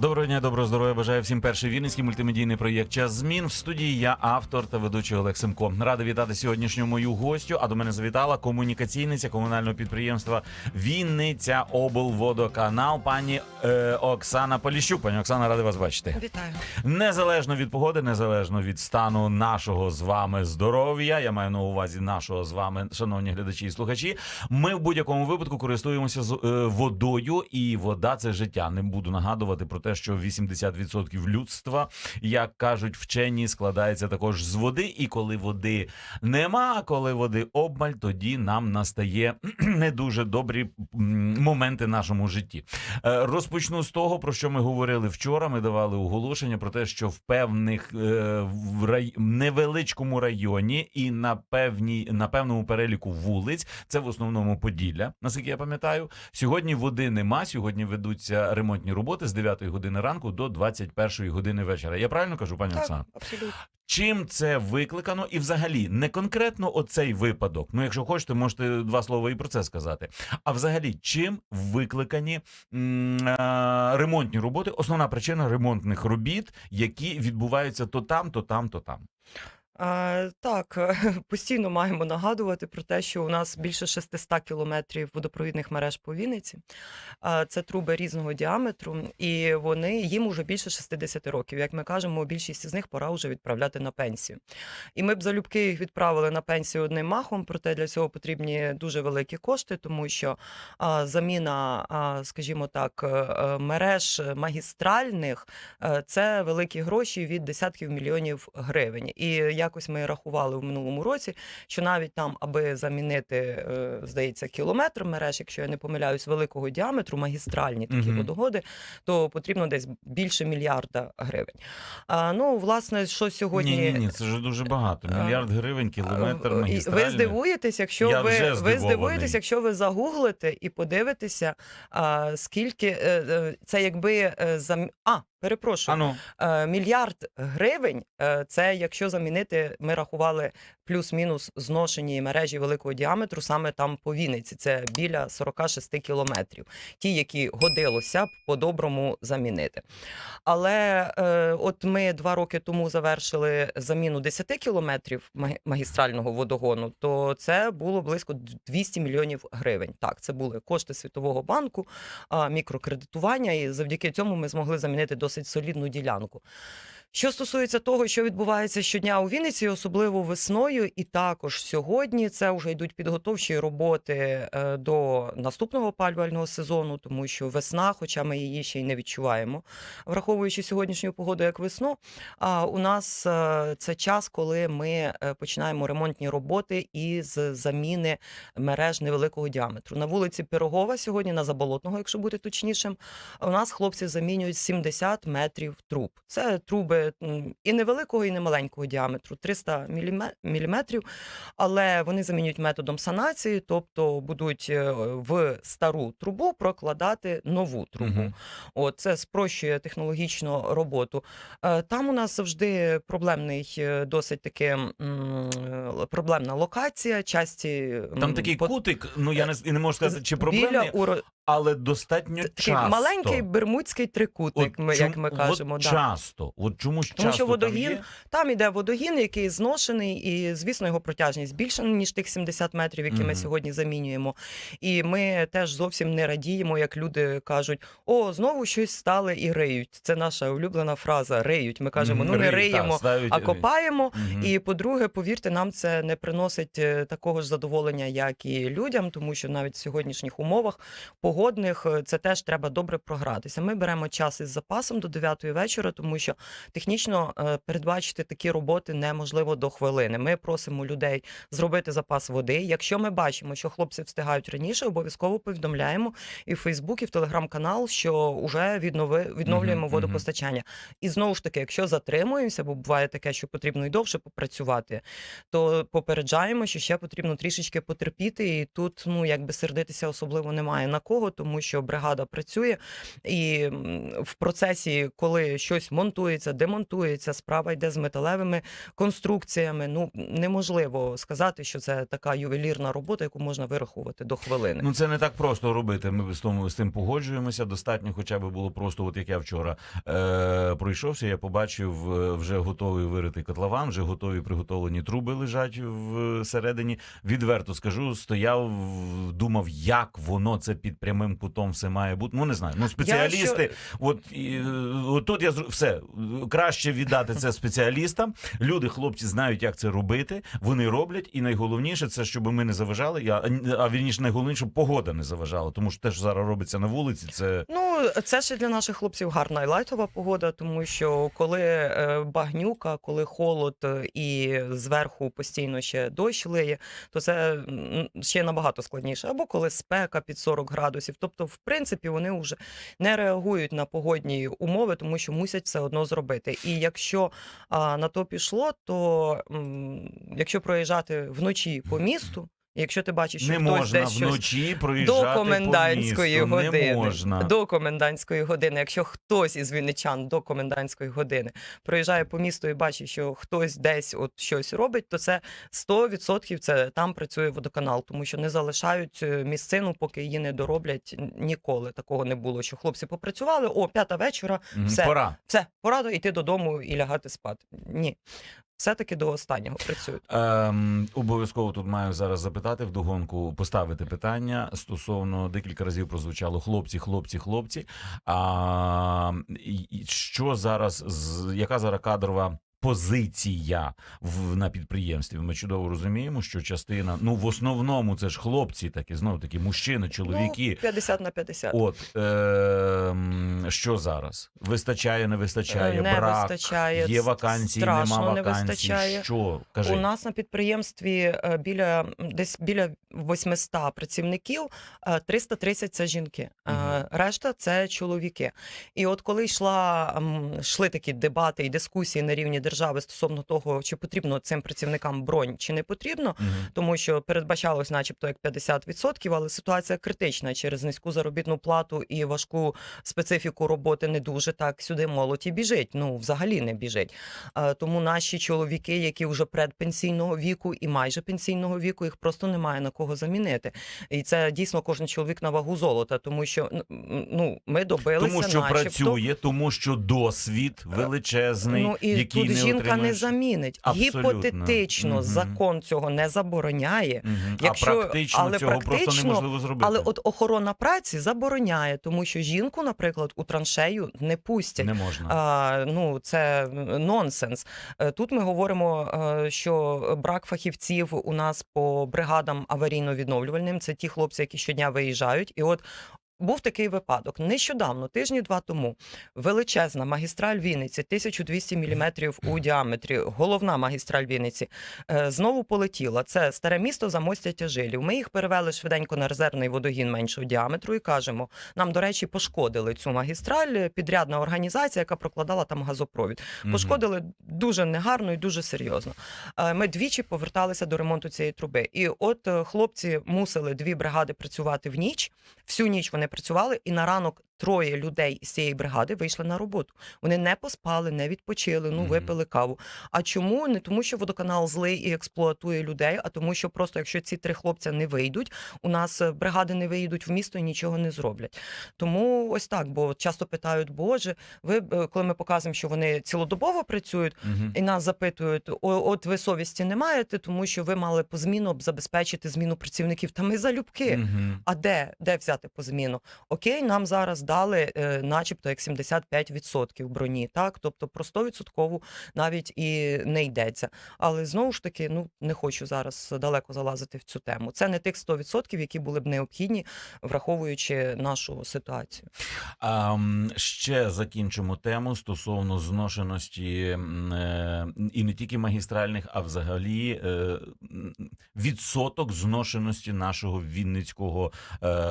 Доброго дня, доброго здоров'я. Бажаю всім перший вінницький мультимедійний проєкт Час змін. В студії я автор та ведучий Олег Семко. Радий вітати сьогоднішню мою гостю. А до мене завітала комунікаційниця комунального підприємства Вінниця облводоканал, пані е, Оксана Поліщук. Пані Оксана, радий вас бачити. Вітаю. Незалежно від погоди, незалежно від стану нашого з вами здоров'я. Я маю на увазі нашого з вами, шановні глядачі і слухачі. Ми в будь-якому випадку користуємося з е, водою, і вода це життя. Не буду нагадувати про те, що 80% людства, як кажуть вчені, складається також з води. І коли води нема, коли води обмаль, тоді нам настає не дуже добрі моменти в нашому житті. Е, Розпочну з того, про що ми говорили вчора. Ми давали оголошення про те, що в певних е, в рай... невеличкому районі і на певній на певному переліку вулиць, це в основному Поділля, наскільки я пам'ятаю. Сьогодні води нема. Сьогодні ведуться ремонтні роботи з 9 години ранку до 21 години вечора. Я правильно кажу, пані Оксана? Абсолютно. Чим це викликано, і взагалі не конкретно оцей випадок. Ну, якщо хочете, можете два слова і про це сказати. А взагалі, чим викликані м, е, ремонтні роботи? Основна причина ремонтних робіт, які відбуваються то там, то там, то там. А, так, постійно маємо нагадувати про те, що у нас більше 600 кілометрів водопровідних мереж по Вінниці. А, це труби різного діаметру, і вони їм уже більше 60 років. Як ми кажемо, більшість з них пора вже відправляти на пенсію. І ми б залюбки їх відправили на пенсію одним махом, проте для цього потрібні дуже великі кошти, тому що а, заміна, скажімо так, е, е, мереж магістральних Е, Це великі гроші від десятків мільйонів гривень. І якось ми рахували в минулому році, що навіть там, аби замінити, е, здається, кілометр мереж, якщо я не помиляюсь, великого діаметру, магістральні такі водогоди, то потрібно десь більше мільярда гривень. А, ну, власне, що сьогодні. Ні, ні, ні, це ж дуже багато. Е, Мільярд гривень, кілометр магістральний. Ви здивуєтесь, якщо Я ви, вже ви здивуєтесь, якщо ви загуглите і подивитеся, а, скільки е, це якби зам... А, перепрошую. Ану, Мільярд гривень це якщо замінити, ми рахували плюс-мінус зношені мережі великого діаметру саме там по Вінниці. Це біля 46 кілометрів. Ті, які годилося б по-доброму замінити. Але е, от ми два роки тому завершили заміну 10 кілометрів магістрального водогону, то це було близько 200 мільйонів гривень. Так, це були кошти Світового банку, мікрокредитування, і завдяки цьому ми змогли замінити досить солідну ділянку. Що стосується того, що відбувається щодня у Вінниці, особливо весною, і також сьогодні, це вже йдуть підготовчі роботи е, до наступного опалювального сезону, тому що весна, хоча ми її ще й не відчуваємо, враховуючи сьогоднішню погоду як весну. А у нас е, це час, коли ми е, починаємо ремонтні роботи із заміни мереж невеликого діаметру. На вулиці Пирогова сьогодні, на Заболотного, якщо бути точнішим, у нас хлопці замінюють 70 метрів труб. Це труби і невеликого, і немаленького діаметру, 300 міліме- міліметрів, але вони замінюють методом санації, тобто будуть е, в стару трубу прокладати нову трубу. Мгм. От це спрощує технологічно роботу. Е, Там у нас завжди проблемний, е, досить таки е, проблемна локація. Часті там такий по- кутик, ну я не, не можу сказати, чи проблемний, біля але достатньо такий часто. маленький бермудський трикутник, ми, як ми кажемо. От да. часто. От чомусь Тому що часто водогін там є. Там іде водогін, який зношений, і звісно, його протяжність більша ніж тих 70 метрів, які Мгм. ми сьогодні замінюємо. І ми теж зовсім не радіємо, як люди кажуть: о, знову щось стали і риють. Це наша улюблена фраза. Риють. Ми кажемо, ну не риють, так, риємо, ставлять, а е, копаємо. мгм. І по-друге, повірте, нам це не приносить е, такого ж задоволення, як і людям, тому що навіть в сьогоднішніх умовах погодних е, це теж треба добре програтися. Ми беремо час із запасом до 9 вечора, тому що технічно е, передбачити такі роботи неможливо до хвилини. Ми просимо людей зробити запас води. Якщо ми бачимо, що хлопці встигають раніше, обов'язково повідомляємо і в Фейсбук, і в телеграм-канал, що вже віднови відновлюємо Мгм, водопостачання. І знову ж таки, якщо затримуємося, бо буває таке, що потрібно і довше попрацювати, то попереджаємо, що ще потрібно трішечки потерпіти. І тут ну якби сердитися особливо немає на кого, тому що бригада працює, і в процесі, коли щось монтується, демонтується, справа йде з металевими конструкціями. Ну неможливо сказати, що це така ювелірна робота, яку можна вирахувати до хвилини. Ну це не так просто робити. Ми з тому з тим погоджуємося. Достатньо, хоча б було просто, от як я вчора е, пройшовся. Я побачив е, вже готовий виритий котлован, вже готові приготовлені труби лежать всередині. Відверто скажу, стояв, думав, як воно це під прямим кутом все має бути. Ну не знаю. Ну спеціалісти. От, і, е, от тут я все краще віддати це спеціалістам. Люди, хлопці, знають, як це робити. Вони роблять, і найголовніше це, щоб ми не заважали. Я а вірніше, найголовніше, щоб погода не заважала. Тому що те, що зараз робиться на вулиці, це Ну, це ще для наших хлопців гарна і лайтова погода, тому що коли е, багнюка, коли холод е, і зверху постійно ще дощ лиє, то це ще набагато складніше. Або коли спека під 40 градусів. Тобто, в принципі, вони вже не реагують на погодні умови, тому що мусять все одно зробити. І якщо а, на то пішло, то м, якщо проїжджати вночі по місту. Якщо ти бачиш, що не хтось можна десь щось вночі проїжджати до комендантської по місту. години. Не можна. До комендантської години. Якщо хтось із вінничан до комендантської години проїжджає по місту і бачить, що хтось десь от щось робить, то це 100% це там працює водоканал, тому що не залишають е, місцину, поки її не дороблять. Ніколи такого не було. Що хлопці попрацювали, о, п'ята вечора, все. Пора. все, пора йти додому і лягати спати. Ні. Все-таки до останнього працюють. Ем, обов'язково тут маю зараз запитати вдогонку, поставити питання стосовно декілька разів прозвучало хлопці, хлопці, хлопці. А що зараз з яка зараз кадрова? Позиція в на підприємстві. Ми чудово розуміємо, що частина, ну в основному це ж хлопці, такі знову таки мужчини, чоловіки. Ну, 50 на 50. От ем, що зараз? Вистачає, не вистачає, не брак, вистачає, є вакансії, страшно нема не вистачає. Що кажи? У нас на підприємстві е, біля десь біля 800 працівників, е, 330 – це жінки, е, Мгм. решта це чоловіки. І от коли йшла йшли такі дебати і дискусії на рівні держави стосовно того, чи потрібно цим працівникам бронь, чи не потрібно, Мгм. тому що передбачалось, начебто, як 50%, але ситуація критична через низьку заробітну плату і важку специфіку роботи не дуже так сюди молодь і біжить. Ну, взагалі не біжить. Тому наші чоловіки, які вже предпенсійного віку і майже пенсійного віку, їх просто немає на кого замінити. І це дійсно кожен чоловік на вагу золота, тому що ну ми добилися, Тому що начебто, працює, тому що досвід величезний, Ну і який не жінка не отримаєш. замінить. Абсолютно. Гіпотетично Мгм. закон цього не забороняє. Мгм. Якщо- а практично але цього просто неможливо зробити. Але от охорона праці забороняє, тому що жінку, наприклад, у траншею не пустять. не можна. А, ну, це нонсенс. Е, Тут ми говоримо, е, що брак фахівців у нас по бригадам аварійно-відновлювальним. Це ті хлопці, які щодня виїжджають. І от був такий випадок нещодавно, тижні два тому. Величезна магістраль Вінниці, 1200 мм у діаметрі, головна магістраль Вінниці, е, знову полетіла. Це старе місто замостя тяжилів. Ми їх перевели швиденько на резервний водогін меншого діаметру і кажемо: нам, до речі, пошкодили цю магістраль. е, Підрядна організація, яка прокладала там газопровід. Пошкодили дуже негарно і дуже серйозно. Е, Ми двічі поверталися до ремонту цієї труби. І от хлопці мусили дві бригади працювати в ніч. Всю ніч вони працювали, і на ранок троє людей з цієї бригади вийшли на роботу. Вони не поспали, не відпочили, ну випили каву. А чому? Не тому, що водоканал злий і експлуатує людей, а тому, що просто якщо ці три хлопця не вийдуть, у нас е, бригади не виїдуть в місто і нічого не зроблять. Тому ось так, бо часто питають, Боже, ви е, коли ми показуємо, що вони цілодобово працюють, і нас запитують: от ви совісті не маєте, тому що ви мали по зміну забезпечити зміну працівників. Та ми залюбки. А де, де взяти по зміну? Окей, нам зараз дали, е, начебто, як 75% броні, так? Тобто про 100% навіть і не йдеться. Але знову ж таки, ну не хочу зараз далеко залазити в цю тему. Це не тих 100%, які були б необхідні, враховуючи нашу ситуацію. А, ще закінчимо тему стосовно зношеності е, і не тільки магістральних, а взагалі е, відсоток зношеності нашого Вінницького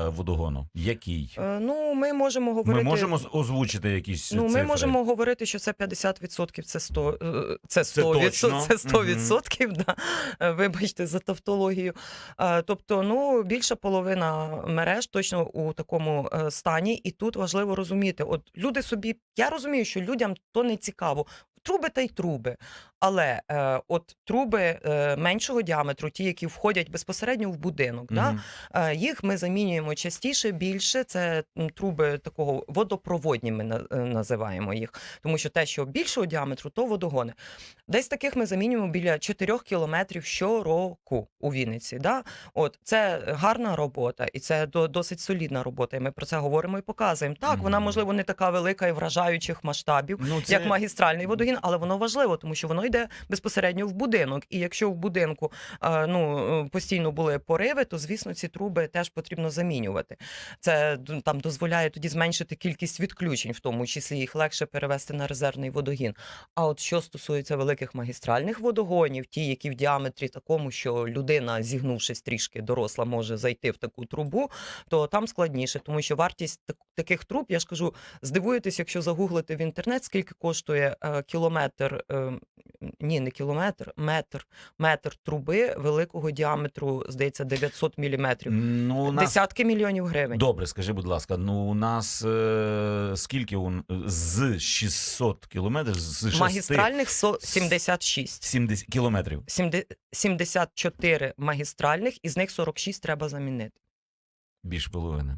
водогону. Який? Ну, ми можемо. Можемо Ми можемо озвучити якісь Ну, ми цифри? можемо говорити, що це 50%, це 100%, це 100%, точно. це 100%, да. Е, вибачте за тавтологію. Е, Тобто, ну, більша половина мереж точно у такому е, стані, і тут важливо розуміти, от люди собі, я розумію, що людям то не цікаво. Труби та й труби. Але е, от труби е, меншого діаметру, ті, які входять безпосередньо в будинок, да, Е, Їх ми замінюємо частіше, більше. Це труби такого водопроводні. Ми на- е, називаємо їх, тому що те, що більшого діаметру, то водогони. Десь таких ми замінюємо біля 4 кілометрів щороку у Вінниці. Да? От це гарна робота, і це до, досить солідна робота. І ми про це говоримо і показуємо. Так, вона можливо не така велика і вражаючих масштабів. Ну, це... Як магістральний водогін, але воно важливо, тому що воно йде безпосередньо в будинок. І якщо в будинку е, ну, е, постійно були пориви, то звісно ці труби теж потрібно замінювати. Це там дозволяє тоді зменшити кількість відключень, в тому числі їх легше перевести на резервний водогін. А от що стосується великих магістральних водогонів, ті, які в діаметрі такому, що людина, зігнувшись трішки доросла, може зайти в таку трубу, то там складніше, тому що вартість таких труб, я ж кажу, здивуєтесь, якщо загуглити в інтернет, скільки коштує е, кілометр, е, ні, не кілометр, метр, метр труби великого діаметру, здається, 900 міліметрів. Ну, нас... Десятки мільйонів гривень. Добре, скажи, будь ласка, ну у нас е, скільки у, з 600 кілометрів, з 6... Магістральних со- 76. 70 кілометрів. Сімде- 74 магістральних, із них 46 треба замінити. Більше половини.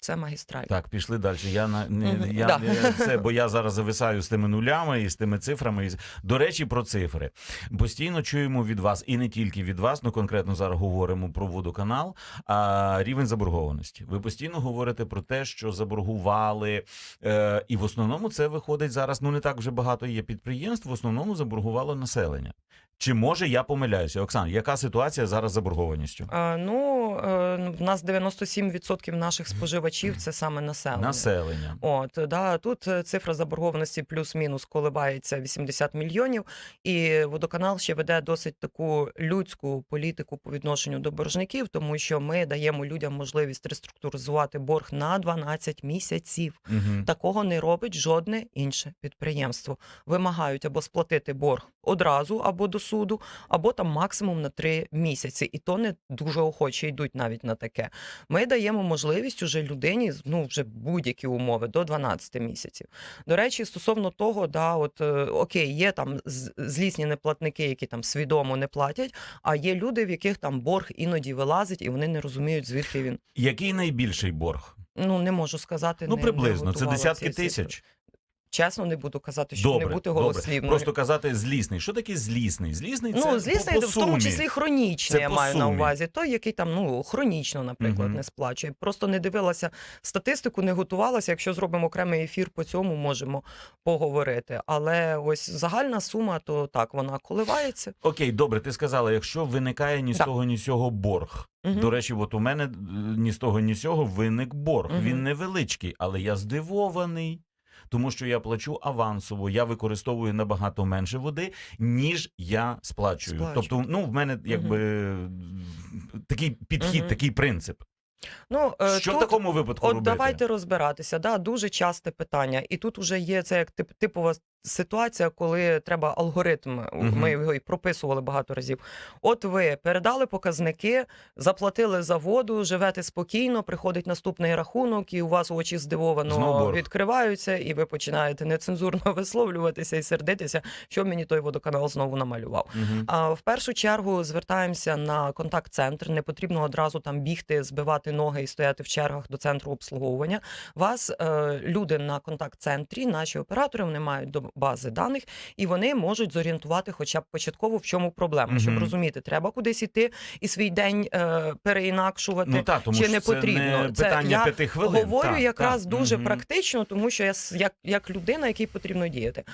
Це магістраль. Так, пішли далі. Я на не, я да. не це, бо я зараз зависаю з тими нулями і з тими цифрами. І До речі, про цифри. Постійно чуємо від вас, і не тільки від вас, ну конкретно зараз говоримо про водоканал. А рівень заборгованості. Ви постійно говорите про те, що заборгували, е, і в основному це виходить зараз. Ну не так вже багато є підприємств. В основному заборгувало населення. Чи може я помиляюся? Оксан, яка ситуація зараз з заборгованістю? А, ну, е, в нас 97% наших споживачів це саме населення. Населення. От да, тут е, цифра заборгованості плюс-мінус коливається 80 мільйонів, і водоканал ще веде досить таку людську політику по відношенню до боржників, тому що ми даємо людям можливість реструктуризувати борг на 12 місяців. Угу. Такого не робить жодне інше підприємство. Вимагають або сплатити борг одразу, або до суду, або там максимум на 3 місяці. І то не дуже охоче йдуть навіть на таке. Ми даємо можливість уже людині ну вже будь-які умови до 12 місяців. До речі, стосовно того, да, от е, окей, є там злісні неплатники, які там свідомо не платять, а є люди, в яких там борг іноді вилазить, і вони не розуміють, звідки він. Який найбільший борг? Ну не можу сказати. Ну, не- приблизно, не це десятки ці цифри. Чесно, не буду казати, щоб Добре, не бути добре. Просто казати злісний. Що таке злісний? Злісний це ну, злісний, по, по в тому числі хронічний, Це я маю на увазі. Той, який там ну хронічно, наприклад, Мгм. не сплачує. Просто не дивилася статистику, не готувалася. Якщо зробимо окремий ефір по цьому, можемо поговорити. Але ось загальна сума, то так вона коливається. Окей, добре, ти сказала, якщо виникає ні з того, ні з цього борг. Мгм. До речі, от у мене е, ні з того, ні з цього виник борг. Мгм. Він невеличкий, але я здивований. Тому що я плачу авансово, я використовую набагато менше води, ніж я сплачую. Сплачую. Тобто, ну в мене якби такий підхід, угу. такий принцип. Ну Що Що в такому випадку От робити? давайте розбиратися. Да, дуже часте питання. І тут вже є це як тип, типова ситуація, коли треба алгоритм. Мгм. Ми його і прописували багато разів. От ви передали показники, заплатили за воду, живете спокійно, приходить наступний рахунок, і у вас очі здивовано борг. відкриваються, і ви починаєте нецензурно висловлюватися і сердитися, що мені той водоканал знову намалював. Мгм. А в першу чергу звертаємося на контакт-центр. Не потрібно одразу там бігти, збивати ноги і стояти в чергах до центру обслуговування. Вас е, люди на контакт-центрі, наші оператори, вони мають до бази даних, і вони можуть зорієнтувати, хоча б початково в чому проблема, щоб розуміти, треба кудись іти і свій день е, переінакшувати. Ну так, тому чи не це потрібно? не Це питання я п'яти хвилин. Говорю Так, якраз так. дуже Мгм. практично, тому що я як, як людина, якій потрібно діяти.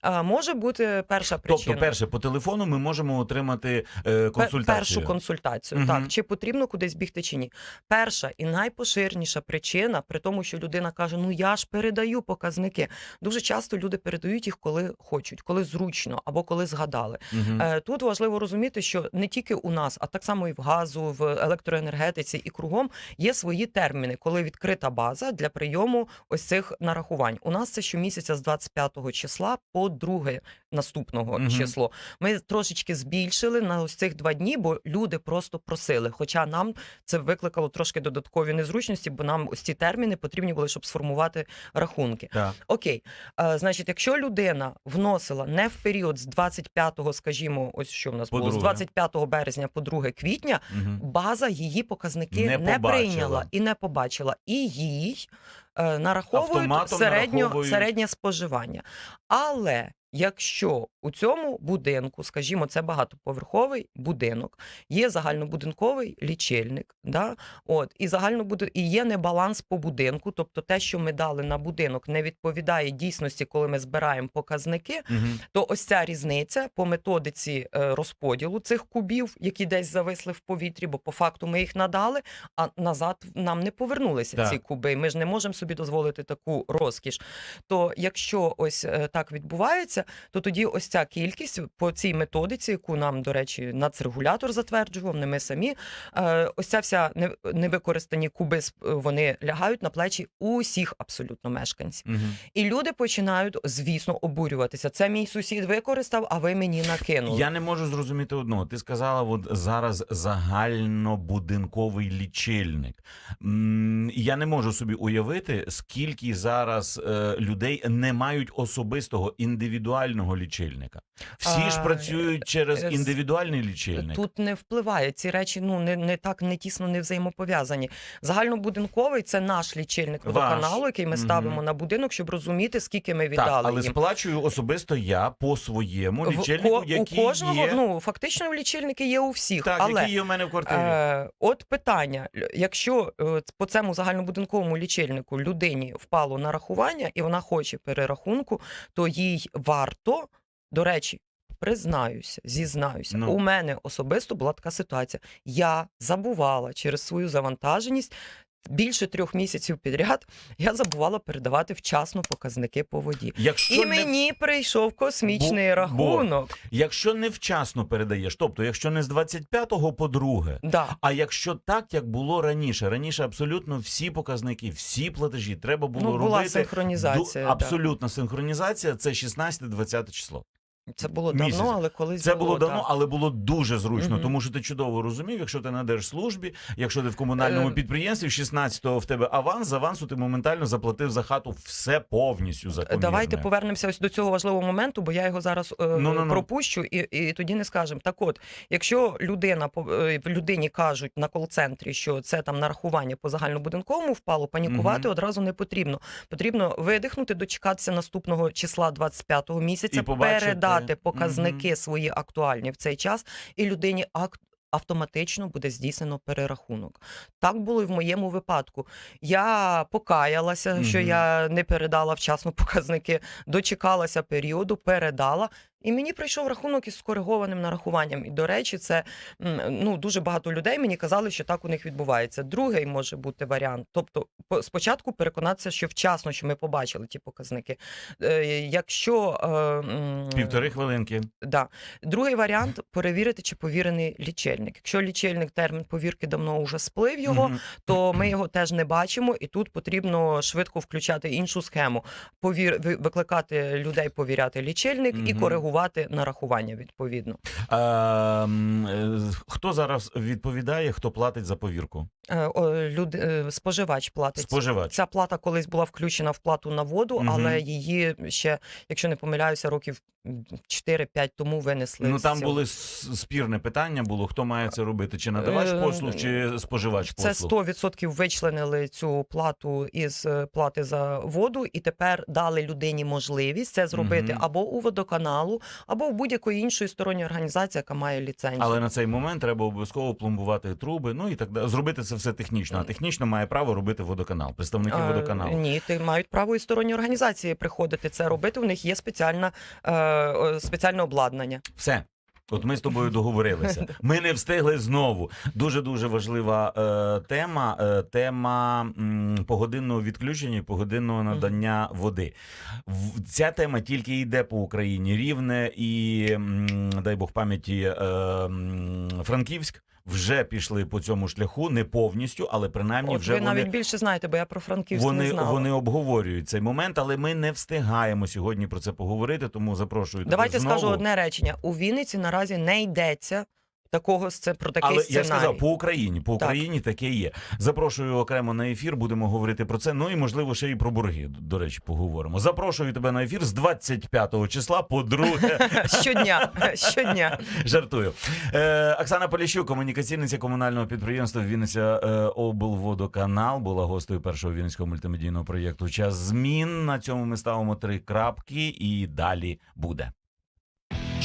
А, може бути перша причина. Тобто, перше, по телефону ми можемо отримати е, консультацію. Першу консультацію, Мгм. так чи потрібно кудись бігти чи ні. Перша і найпоширеніша причина, при тому, що людина каже: Ну я ж передаю показники. Дуже часто люди передають змінюють їх, коли хочуть, коли зручно або коли згадали. Е, Тут важливо розуміти, що не тільки у нас, а так само і в газу, в електроенергетиці і кругом є свої терміни, коли відкрита база для прийому ось цих нарахувань. У нас це щомісяця з 25 числа по друге наступного Мгм. число. Ми трошечки збільшили на ось цих два дні, бо люди просто просили. Хоча нам це викликало трошки додаткові незручності, бо нам ось ці терміни потрібні були, щоб сформувати рахунки. Так. Окей, е, значить, якщо людина вносила не в період з 25-го, скажімо, ось що в нас було з друге. 25 березня по 2 квітня, угу. база її показники Не не, прийняла і не побачила, і їй е, нараховують середньо, нараховують. середнє споживання. Але якщо у цьому будинку, скажімо, це багатоповерховий будинок, є загальнобудинковий лічильник, да? От, і загальнобуди... і є небаланс по будинку, тобто те, що ми дали на будинок, не відповідає дійсності, коли ми збираємо показники, Мгм. то ось ця різниця по методиці е, розподілу цих кубів, які десь зависли в повітрі, бо по факту ми їх надали, а назад нам не повернулися Так. ці куби. Ми ж не можемо собі дозволити таку розкіш. То якщо ось е, так відбувається, то тоді ось ця кількість по цій методиці, яку нам, до речі, нацрегулятор затверджував, не ми самі. е, Ось ця вся невикористані куби сп- вони лягають на плечі усіх абсолютно мешканців. Мгм. І люди починають, звісно, обурюватися. Це мій сусід використав, а ви мені накинули. Я не можу зрозуміти одного. Ти сказала, от зараз загальнобудинковий лічильник. Я не можу собі уявити, скільки зараз е, людей не мають особистого індивідуального лічильника. Всі ж працюють через е, індивідуальний лічильник. Тут не впливає. Ці речі ну не, не так не тісно не взаємопов'язані. Загальнобудинковий це наш лічильник водоканалу, який ми Мгм. ставимо на будинок, щоб розуміти, скільки ми Так, віддали але їм. сплачую особисто я по своєму лічильнику, ко- який у кожного є, ну фактично лічильники є у всіх, так, але який є в мене в квартирі. Е, от питання: якщо е, по цьому загальнобудинковому лічильнику людині впало нарахування і вона хоче перерахунку, то їй варто, до речі. Признаюся, зізнаюся. Ну. У мене особисто була така ситуація. Я забувала через свою завантаженість більше трьох місяців підряд. Я забувала передавати вчасно показники по воді. Якщо І не мені прийшов космічний Бо- бо- рахунок. Якщо невчасно передаєш, тобто якщо не з 25-го по друге, Да. а якщо так, як було раніше, раніше абсолютно всі показники, всі платежі треба було Ну, була робити. синхронізація. да. Абсолютна синхронізація це 16-20 число. Це було Місяць. давно, але колись Це було давно, так. але було дуже зручно, Мгм. тому що ти чудово розумів, якщо ти на держслужбі, якщо ти в комунальному Е, підприємстві, 16-го в тебе аванс, з авансу ти моментально заплатив за хату все повністю за Давайте повернемося ось до цього важливого моменту, бо я його зараз е, Ну-ну-ну. пропущу і, і тоді не скажемо. Так от, якщо людина по- е, людині кажуть на кол-центрі, що це там нарахування по загальнобудинковому впало, панікувати Мгм. одразу не потрібно. Потрібно видихнути, дочекатися наступного числа 25-го місяця, І побачити. Передати показники свої актуальні в цей час, і людині акт. Автоматично буде здійснено перерахунок. Так було і в моєму випадку. Я покаялася, що я не передала вчасно показники, дочекалася періоду, передала. І мені прийшов рахунок із скоригованим нарахуванням. І до речі, це ну дуже багато людей мені казали, що так у них відбувається. Другий може бути варіант. Тобто, по- спочатку переконатися, що вчасно, що ми побачили ті показники. Е, якщо е, Півтори хвилинки. Да. Другий варіант перевірити, чи повірений лічильник. Якщо лічильник термін повірки давно вже сплив його, Мгм. то ми його теж не бачимо, і тут потрібно швидко включати іншу схему. Повір... ви- викликати людей, повіряти лічильник і Мгм. Коригувати нарахування відповідно. Ем, е, Хто зараз відповідає, хто платить за повірку? Е, Люди... е, Споживач платить. Споживач. Ця плата колись була включена в плату на воду, Мгм. але її ще, якщо не помиляюся, років 4-5 тому винесли. Ну там були спірне питання було, хто має це робити, чи надавач послуг, чи споживач Це послуг. 100% вичленили цю плату із плати за воду, і тепер дали людині можливість це зробити Мгм. або у водоканалу, або в будь-якої іншої сторонньої організації, яка має ліцензію. Але на цей момент треба обов'язково пломбувати труби, ну і так далі. Зробити це все технічно. А технічно має право робити водоканал, представники Е, водоканалу. Ні, ти мають право і сторонні організації приходити це робити. У них є спеціальна, е, спеціальне обладнання. Все. От ми з тобою договорилися. Ми не встигли знову. Дуже дуже важлива е, тема. Е, тема м, погодинного відключення і погодинного надання води. В, ця тема тільки йде по Україні. Рівне і м, дай Бог пам'яті е, м, Франківськ. Вже пішли по цьому шляху, не повністю, але принаймні От вже ви вони навіть більше знаєте, бо я про Франківськ не вони, знала. вони обговорюють цей момент, але ми не встигаємо сьогодні про це поговорити. Тому запрошую Давайте скажу одне речення: у Вінниці наразі не йдеться такого це про такий Але сценарій. я ж сказав, по Україні, по Так. Україні таке є. Запрошую окремо на ефір. Будемо говорити про це. Ну і можливо ще і про борги. До речі, поговоримо. Запрошую тебе на ефір з 25 числа. По друге, щодня. щодня. жартую. Е, Оксана Поліщук, комунікаційниця комунального підприємства Вінниця е, облводоканал, була гостею першого вінницького мультимедійного проєкту. Час змін. На цьому ми ставимо три крапки, і далі буде.